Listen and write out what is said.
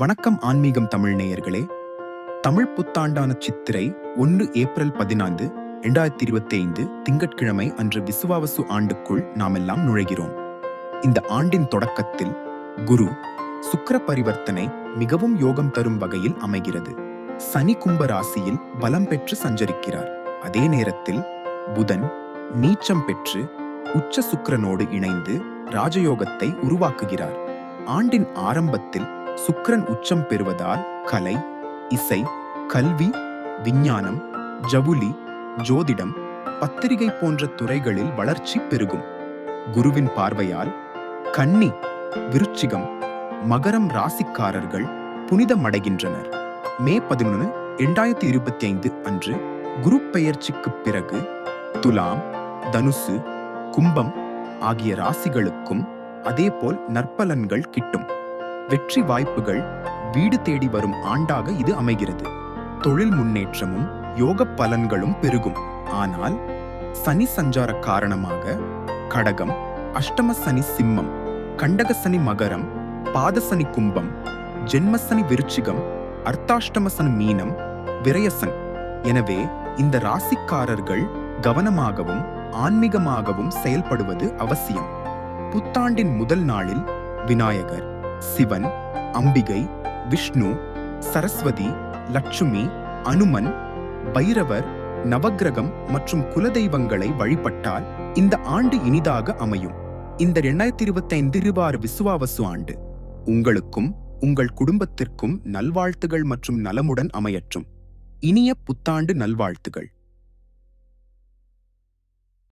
வணக்கம் ஆன்மீகம் தமிழ் நேயர்களே. தமிழ் புத்தாண்டான சித்திரை ஒன்று ஏப்ரல் பதினான்கு இரண்டாயிரத்தி இருபத்தி ஐந்து திங்கட்கிழமை அன்று விசுவாவசு ஆண்டுக்குள் நாமெல்லாம் நுழைகிறோம். இந்த ஆண்டின் தொடக்கத்தில் குரு சுக்கர பரிவர்த்தனை மிகவும் யோகம் தரும் வகையில் அமைகிறது. சனி கும்ப ராசியில் பலம் பெற்று சஞ்சரிக்கிறார். அதே நேரத்தில் புதன் நீச்சம் பெற்று உச்ச சுக்கிரனோடு இணைந்து ராஜயோகத்தை உருவாக்குகிறார். ஆண்டின் ஆரம்பத்தில் சுக்கரன் உச்சம் பெறுவதால் கலை இசை கல்வி விஞ்ஞானம் ஜவுளி ஜோதிடம் பத்திரிகை போன்ற துறைகளில் வளர்ச்சி பெருகும். குருவின் பார்வையால் கன்னி விருச்சிகம் மகரம் ராசிக்காரர்கள் புனிதமடைகின்றனர். மே பதினொன்று இரண்டாயிரத்தி இருபத்தி ஐந்து அன்று குரு பெயர்ச்சிக்கு பிறகு துலாம் தனுசு கும்பம் ஆகிய ராசிகளுக்கும் அதேபோல் நற்பலன்கள் கிட்டும். வெற்றி வாய்ப்புகள் வீடு தேடி வரும் ஆண்டாக இது அமைகிறது. தொழில் முன்னேற்றமும் யோக பலன்களும் பெருகும். ஆனால் சனி சஞ்சார காரணமாக கடகம் அஷ்டம சனி சிம்மம் கண்டக சனி மகரம் பாதசனி கும்பம் ஜென்மசனி விருச்சிகம் அர்த்தாஷ்டம சனி மீனம் விரயசன். எனவே இந்த ராசிக்காரர்கள் கவனமாகவும் ஆன்மீகமாகவும் செயல்படுவது அவசியம். புத்தாண்டின் முதல் நாளில் விநாயகர் சிவன் அம்பிகை விஷ்ணு சரஸ்வதி லட்சுமி அனுமன் பைரவர் நவக்கிரகம் மற்றும் குலதெய்வங்களை வழிபட்டால் இந்த ஆண்டு இனிதாக அமையும். இந்த இரண்டாயிரத்தி இருபத்தைந்து ஐந்து விசுவாவசு ஆண்டு உங்களுக்கும் உங்கள் குடும்பத்திற்கும் நல்வாழ்த்துகள் மற்றும் நலமுடன் அமையற்றும். இனிய புத்தாண்டு நல்வாழ்த்துகள்.